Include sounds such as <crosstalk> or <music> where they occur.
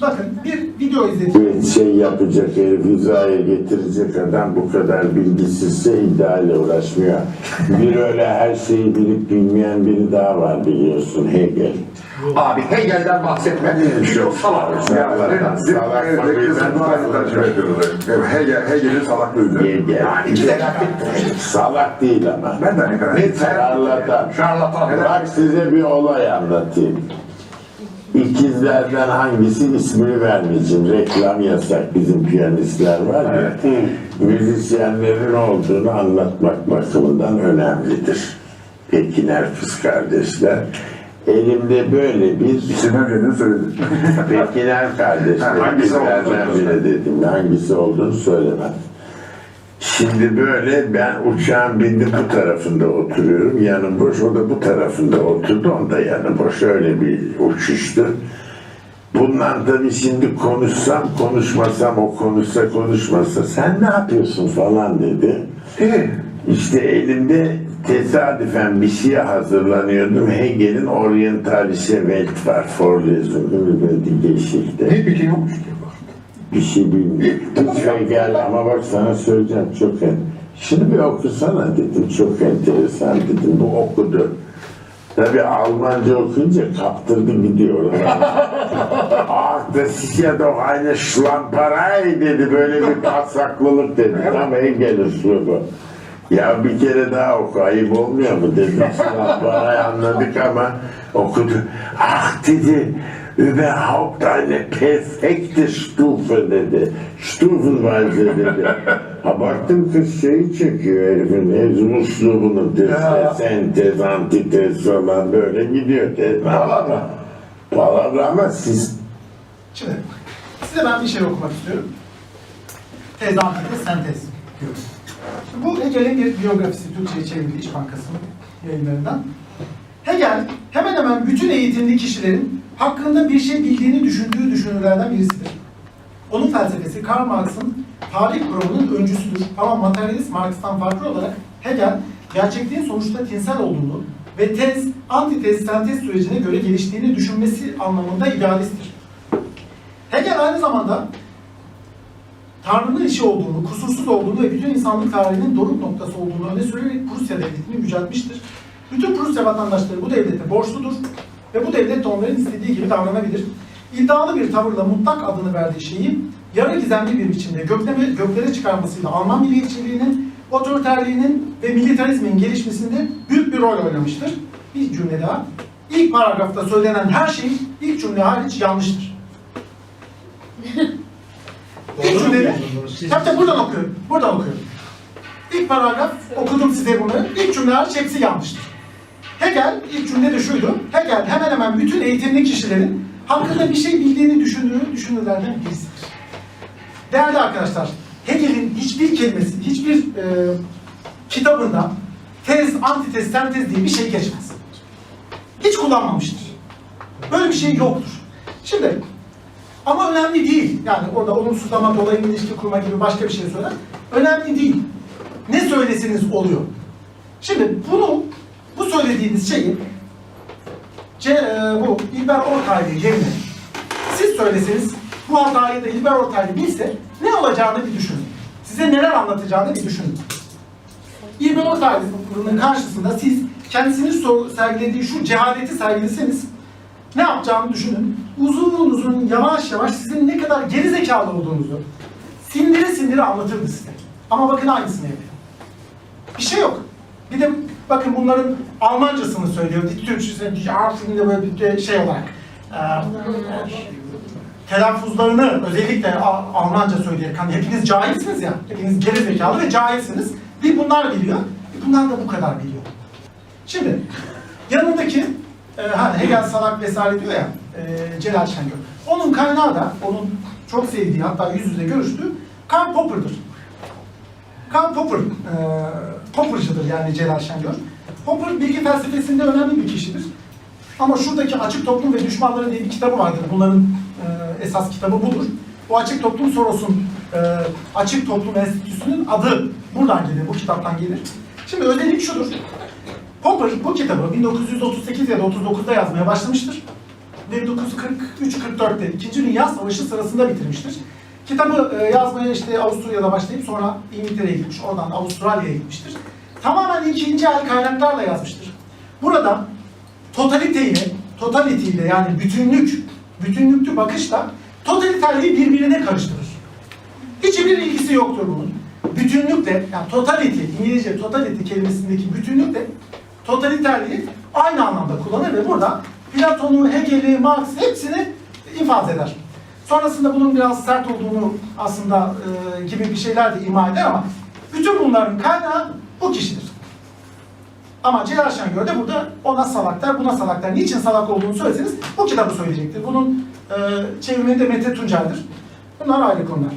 Bakın bir video. Bir şey yapacak herif hizaya getirecek adam bu kadar bilgisizse ideale uğraşmıyor. Bir öyle her şeyi bilip bilmeyen biri daha var biliyorsun Hegel. Abi Hegel'den bahsetmediğiniz şey yok. Salak. Ya, Salak. salak. Hegel, Hegel'in salaklığıydı. Hegel. İki. Salak değil ama. Ben de ne kadar. Ne Şarlatan. Şarlatan. Bak size bir olay anlatayım. İkizlerden hangisi ismini vermeyeceğim. Reklam yasak bizim piyanistler var ya. Müzisyenlerin olduğunu anlatmak bakımından önemlidir. Pekiner kız kardeşler. Elimde böyle bir İsim vermediğini söyledi. Pekiner kardeşler. Ha, hangisi olduğunu dedim. Hangisi olduğunu söylemem. Şimdi böyle ben uçağın bindi bu tarafında oturuyorum. Yanım boş. O da bu tarafında oturdu. Onda yanı boş. Öyle bir uçuştu. Bundan tabii şimdi konuşsam konuşmasam o konuşsa konuşmasa sen ne yapıyorsun falan dedi. İşte elimde tesadüfen bir şeye hazırlanıyordum. Hegel'in Orientalische Welt var. Vorlesung böyle geçikte. Hiçbir şey yokmuş ki. Bir şey bilmiyorum. Hiç Hegel ama bak sana söyleyeceğim çok en. Şunu bir okusana dedim. Çok enteresan dedim. Bu okudu. Tabii Almanca okuyunca kaptırdı gidiyor. <laughs> ah das ist ja doch eine Schlamperei dedi. Böyle bir pasaklılık dedi. Tam Hegel üslubu. Ya bir kere daha oku ayıp olmuyor mu dedim. Schlamperei anladık ama okudu. Ah dedi. Überhaupt eine perfekte Stufe dedi. Stufenweise dedi. Ha baktım kız şeyi çekiyor herifin. Ezmuslubunu Ya. sentez, antitez falan böyle gidiyor. Palavra. Palavra ama siz Şimdi size ben bir şey okumak istiyorum. Tez, antitez, sentez. Şimdi bu Hegel'in bir biyografisi Türkçe'ye çevrildi İş Bankası'nın yayınlarından. Hegel hemen hemen bütün eğitimli kişilerin hakkında bir şey bildiğini düşündüğü düşünürlerden birisidir. Onun felsefesi Karl Marx'ın tarih kuramının öncüsüdür ama materyalist Marx'tan farklı olarak Hegel gerçekliğin sonuçta tinsel olduğunu ve tez, antitez, sentez sürecine göre geliştiğini düşünmesi anlamında idealisttir. Hegel aynı zamanda Tanrı'nın işi olduğunu, kusursuz olduğunu ve bütün insanlık tarihinin doruk noktası olduğunu öne sürerek Prusya devletini yüceltmiştir. Bütün Prusya vatandaşları bu devlete borçludur ve bu devlet de onların istediği gibi davranabilir. İddialı bir tavırla mutlak adını verdiği şeyi yarı gizemli bir biçimde gökleme, göklere çıkarmasıyla Alman milliyetçiliğinin, otoriterliğinin ve militarizmin gelişmesinde büyük bir rol oynamıştır. Bir cümle daha. İlk paragrafta söylenen her şey ilk cümle hariç yanlıştır. <laughs> İlk cümlede, tabii tabii buradan okuyorum, buradan okuyorum. İlk paragraf okudum size bunu. İlk cümle hariç hepsi yanlıştır. Hegel, ilk cümle de şuydu. Hegel hemen hemen bütün eğitimli kişilerin hakkında bir şey bildiğini düşündüğü düşünürlerden birisidir. Değerli arkadaşlar, Hegel'in hiçbir kelimesi, hiçbir e, kitabında tez, antitez, sentez diye bir şey geçmez. Hiç kullanmamıştır. Böyle bir şey yoktur. Şimdi ama önemli değil. Yani orada olumsuzlama, dolaylı ilişki kurma gibi başka bir şey söyler. Önemli değil. Ne söyleseniz oluyor. Şimdi bunu, bu söylediğiniz şeyi C, e, bu İlber Ortaylı yerine siz söyleseniz bu hatayı da İlber Ortaylı bilse ne olacağını bir düşünün. Size neler anlatacağını bir düşünün. İlber Ortaylı'nın karşısında siz kendisinin sor- sergilediği şu cehaleti sergileseniz ne yapacağını düşünün. Uzun uzun yavaş yavaş sizin ne kadar geri zekalı olduğunuzu sindire sindire anlatırdı size. Ama bakın aynısını yapıyor. Bir şey yok. Bir de bakın bunların Almancasını söylüyor. Türkçesini şimdi böyle bir şey olarak e, telaffuzlarını özellikle Almanca söyleyerek hani hepiniz cahilsiniz ya. Hepiniz geri zekalı ve cahilsiniz. Bir bunlar biliyor. Bir bunlar da bu kadar biliyor. Şimdi yanındaki e, hani Hegel salak vesaire diyor ya e, Celal Şengör. Onun kaynağı da onun çok sevdiği hatta yüz yüze görüştüğü Karl Popper'dır. Karl Popper, e, Popper'cıdır yani Celal Şengör. Popper bilgi felsefesinde önemli bir kişidir. Ama şuradaki Açık Toplum ve Düşmanları diye bir kitabı vardır. Bunların e, esas kitabı budur. Bu Açık Toplum Soros'un e, Açık Toplum Enstitüsü'nün adı buradan gelir, bu kitaptan gelir. Şimdi özellik şudur. Popper bu kitabı 1938 ya da 39'da yazmaya başlamıştır. 1943-44'te İkinci Dünya Savaşı sırasında bitirmiştir. Kitabı e, yazmaya işte Avusturya'da başlayıp sonra İngiltere'ye gitmiş, oradan Avustralya'ya gitmiştir. Tamamen ikinci el kaynaklarla yazmıştır. Burada totaliteyle, totaliteyle yani bütünlük, bütünlüklü bakışla totaliterliği birbirine karıştırır. Hiçbir ilgisi yoktur bunun. Bütünlükle, yani totality, İngilizce totality kelimesindeki bütünlükle totaliterliği aynı anlamda kullanır ve burada Platon'u, Hegel'i, Marx'ı hepsini ifade eder. Sonrasında bunun biraz sert olduğunu aslında e, gibi bir şeyler de ima eder ama bütün bunların kaynağı bu kişidir. Ama Celal Şengör de burada ona salak der, buna salak der. Niçin salak olduğunu söyleseniz bu kitabı söyleyecektir. Bunun e, çevirmeni de Mete Tuncer'dir. Bunlar ayrı konular.